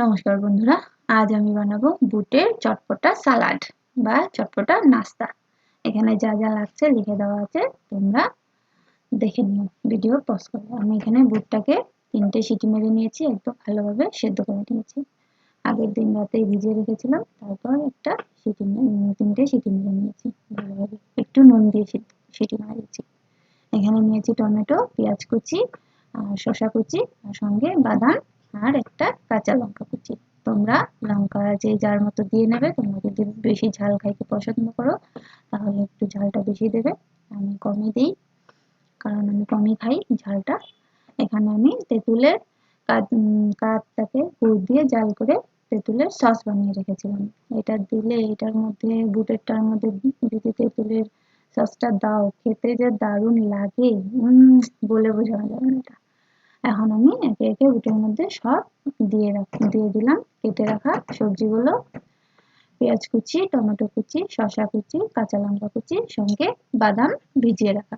নমস্কার বন্ধুরা, আজ আমি বানাবো বুটের চটপটা সালাড বা চটপটা নাস্তা। এখানে যা যা লাগছে লিখে দেওয়া আছে, তোমরা দেখে নিও ভিডিও পজ করে। আমি এখানে বুটটাকে তিনটে সিটি মেরে নিয়েছি, একদম ভালোভাবে সেদ্ধ করে নিয়েছি। আগের দিন রাতে ভিজিয়ে রেখেছিলাম, তারপর একটা সিটি তিনটে সিটি মেরে নিয়েছি। ভালোভাবে একটু নুন দিয়ে সিটি মারিয়েছি। এখানে নিয়েছি টমেটো, পেঁয়াজ কুচি, আর শসা কুচি, আর সঙ্গে বাদাম আর একটা কাঁচা লঙ্কা কুচি। তোমরা লঙ্কা যে যার মতো দিয়ে নেবে, তোমরা যদি বেশি ঝাল খাইতে পছন্দ করো, তাহলে একটু ঝালটা বেশি দেবে। আমি কমই দিই, কারণ আমি কমই খাই ঝালটা। এখানে আমি তেঁতুলের কাঠটাকে গুড় দিয়ে জাল করে তেঁতুলের সস বানিয়ে রেখেছিলাম। এটা দিলে এটার মধ্যে, বুটেরটার মধ্যে যদি তেঁতুলের সসটা দাও, খেতে যে দারুণ লাগে, উম, বলে বোঝানো যাবে না এটা। এখন আমি একে একে বুটের মধ্যে সব দিয়ে দিয়ে দিলাম। কেটে রাখা সবজিগুলো। পেঁয়াজ কুচি, টমেটো কুচি, শসা কুচি, কাঁচা লঙ্কা কুচি, সঙ্গে বাদাম ভিজিয়ে রাখা।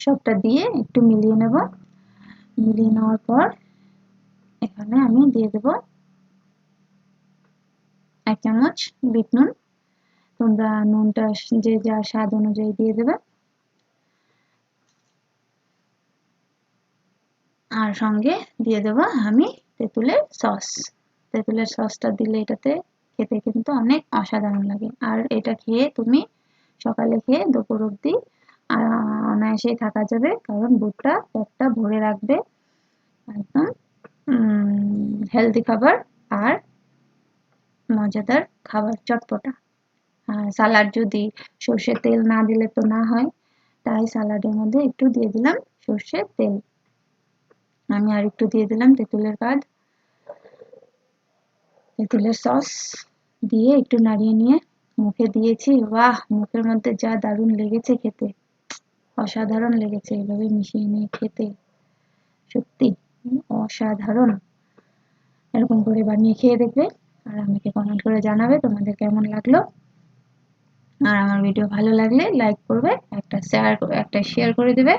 সবটা দিয়ে একটু মিলিয়ে নেব। মিলিয়ে নেওয়ার পর এখানে আমি দিয়ে দেব এক চামচ বিট নুন। তোমরা নুনটা যে যা স্বাদ অনুযায়ী দিয়ে দেবে। আর সঙ্গে দিয়ে দেবো আমি তেঁতুলের সস। তেঁতুলের সসটা দিলে এটাতে খেতে কিন্তু অনেক অসাধারণ লাগে। আর এটা খেয়ে তুমি সকালে খেয়ে দুপুর অবধি অনায়াসেই থাকা যাবে। কারণ বুটটা পেটটা ভরে রাখবে। একদম হেলদি খাবার আর মজাদার খাবার চটপটা। সালাড যদি সর্ষের তেল না দিলে তো না হয়, তাই সালাডের মধ্যে একটু দিয়ে দিলাম সর্ষের তেল। আমি আর একটু দিয়ে দিলাম তেঁতুলের কাজ। তেঁতুলের সস দিয়ে একটু নাড়িয়ে নিয়ে মুখে দিয়েছি। বাহ, মুখের মধ্যে যা দারুণ লেগেছে খেতে। অসাধারণ লেগেছে এভাবে মিশিয়ে নিয়ে খেতে। সত্যি, অসাধারণ। এরকম করে বানিয়ে খেয়ে দেখবে আর আমাকে কমেন্ট করে জানাবে তোমাদের কেমন লাগল। আর আমার ভিডিও ভালো লাগলে লাইক করবে, একটা শেয়ার একটা শেয়ার করে দেবে।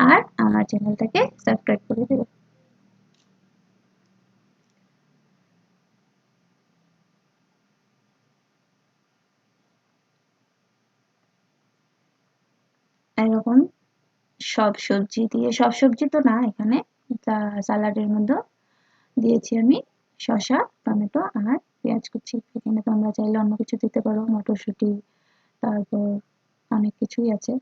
আর আমার চ্যানেলটাকে সাবস্ক্রাইব করে দেবে এরকম সব সবজি দিয়ে, সব সবজি তো না এখানে সালাডের মধ্যে দিয়েছি আমি শসা, টমেটো আর পেঁয়াজ কুচি। এখানে তোমরা চাইলে অন্য কিছু দিতে পারো, মটরশুঁটি, তারপর অনেক কিছুই আছে।